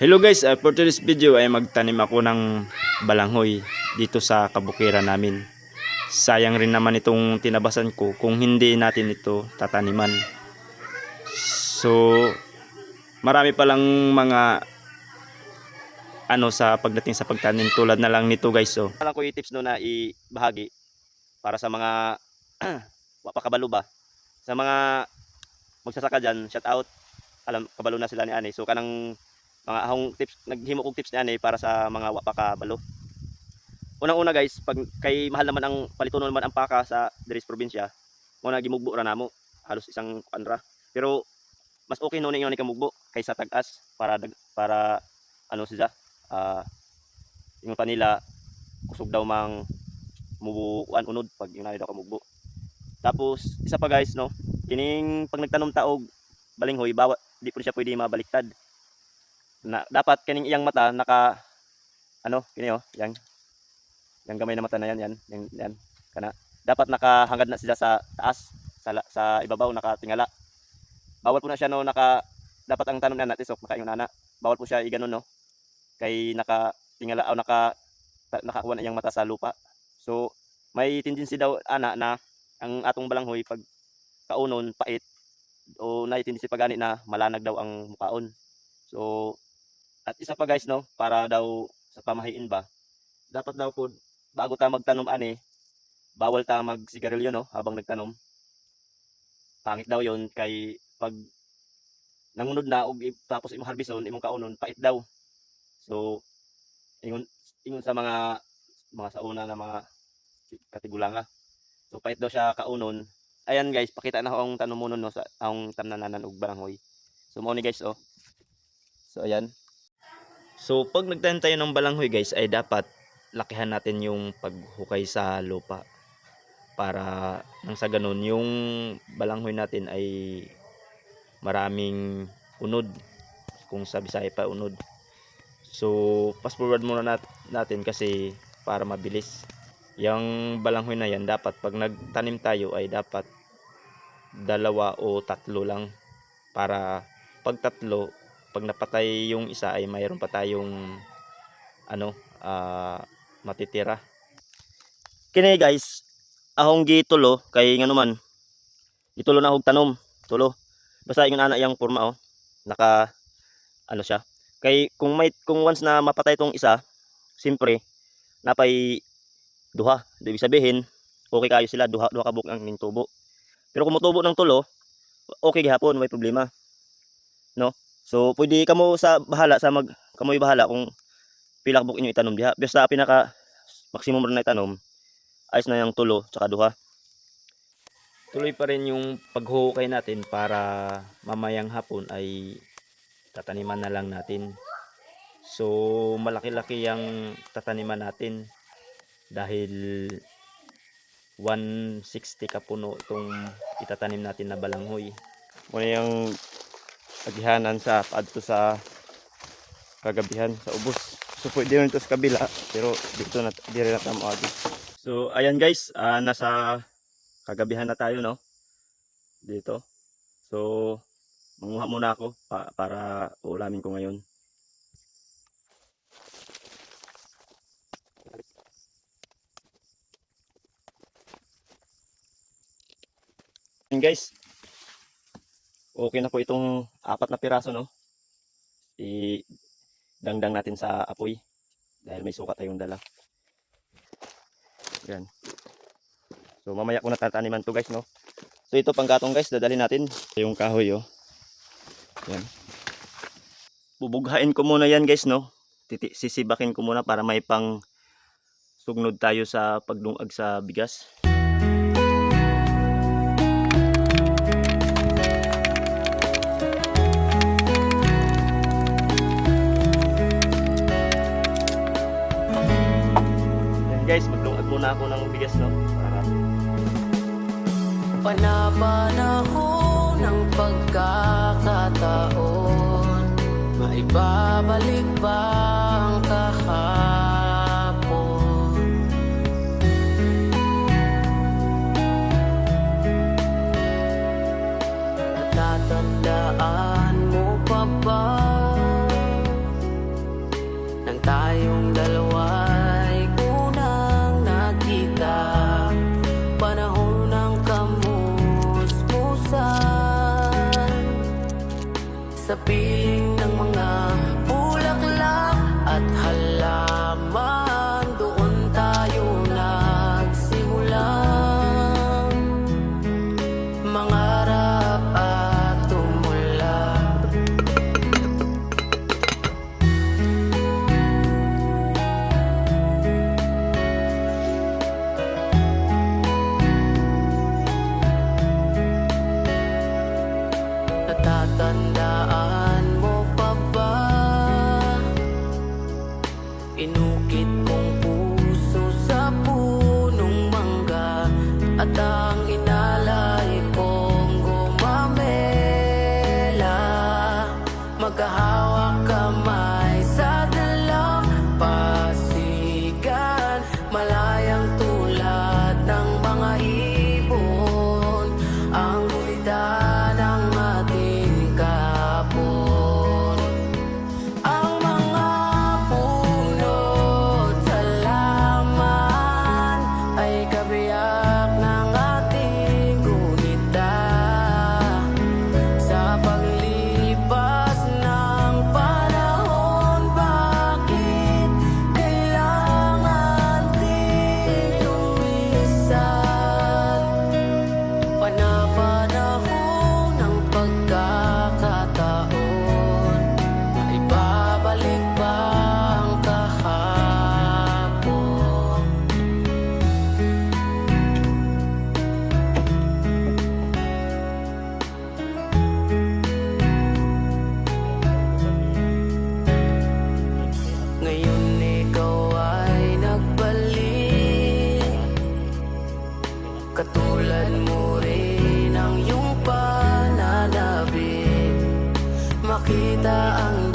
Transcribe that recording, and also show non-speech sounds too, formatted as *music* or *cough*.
Hello guys, uh, for today's video ay magtanim ako ng balanghoy dito sa kabukiran namin. Sayang rin naman itong tinabasan ko kung hindi natin ito tataniman. So, marami palang mga ano sa pagdating sa pagtanim tulad na lang nito guys. So, alam ko yung tips no na ibahagi para sa mga *clears throat* wapakabalo ba. Sa mga magsasaka dyan, shout out. Alam, kabalo na sila ni Ani. So, kanang mga ahong tips naghimo kog tips niyan eh para sa mga wa pa ka balo. Unang-una guys pag kay mahal naman ang palitono naman ang paka sa Diris probinsya mo na gimugbo ra namo halos isang kanra pero mas okay no ni ni kamugbo kaysa tag-as para para ano siya ah yung panila kusog daw mang mubuan unod pag nani daw kamugbo. Tapos isa pa guys no kining pag nagtanom taog balinghoy bawat di po siya pwede mabaliktad na dapat kining iyang mata naka ano kini oh yang yang gamay na mata na yan yan yan, yan kana. Dapat nakahangad na sila sa taas sa, sa ibabaw nakatingala. Bawal po na siya no naka dapat ang tanong na natin sok naka yung nana bawal po siya iganon no kay naka tingala o naka ta- nakakuha na iyang mata sa lupa. So may tendency daw ana na ang atong balanghoy pag kaunon pait o na tendency pagani na malanag daw ang mukaon. So at isa pa guys no, para daw sa pamahiin ba, dapat daw po bago ta magtanom ani, bawal ta magsigarilyo no habang nagtanom. Pangit daw yon kay pag nangunod na og tapos imong harbison imong kaunon pait daw. So ingon ingon sa mga mga sauna na mga katigulanga. So pait daw siya kaunon. Ayan guys, pakita na akong tanom mo no sa akong tamnananan og baranghoy. So mo ni guys oh. So ayan. So pag nagtanim tayo ng balanghoy guys ay dapat lakihan natin yung paghukay sa lupa para nang sa ganun yung balanghoy natin ay maraming unod kung sa Bisaya pa unod. So fast forward muna nat- natin kasi para mabilis. Yung balanghoy na yan dapat pag nagtanim tayo ay dapat dalawa o tatlo lang para pag tatlo pag napatay yung isa ay mayroon pa tayong ano ah matitira. Kini guys ahong gitulo kay ngano man gitulo na og tanom tulo. Basta ingon ana yang porma oh naka ano siya. Kay kung may kung once na mapatay tong isa simpre napay duha. Ibig sabihin okay kayo sila duha duha ka buk ang ning tubo. Pero kung mutubo ng tulo okay gihapon may problema. No So pwede kamo sa bahala sa mag kamoy bahala kung pila ka buk inyo itanom diha. Basta pinaka maximum na itanom ayos na yung tulo tsaka duha. Tuloy pa rin yung paghukay natin para mamayang hapon ay tataniman na lang natin. So malaki-laki yung tataniman natin dahil 160 kapuno itong itatanim natin na balanghoy. Muna yung agihanan sa adto sa kagabihan sa ubos. So pwede rin ito sa kabila pero dito na dire na tamo agi. So ayan guys, ah, nasa kagabihan na tayo no. Dito. So manguha muna ako pa- para uulamin ko ngayon. Ayan guys, okay na po itong apat na piraso no? I dangdang natin sa apoy dahil may sukat tayong dala. Yan. So mamaya ko na tataniman to guys no? So ito panggatong guys dadalhin natin. Yung kahoy oh. Yan. Bubughain ko muna yan guys no? Titi sisibakin ko muna para may pang sugnod tayo sa pagdungag sa bigas Panapanahon ng pagkakataon. Maibabalik ba ang kahapon Be. Sakit kong puso sa punong mangga at ako makita ang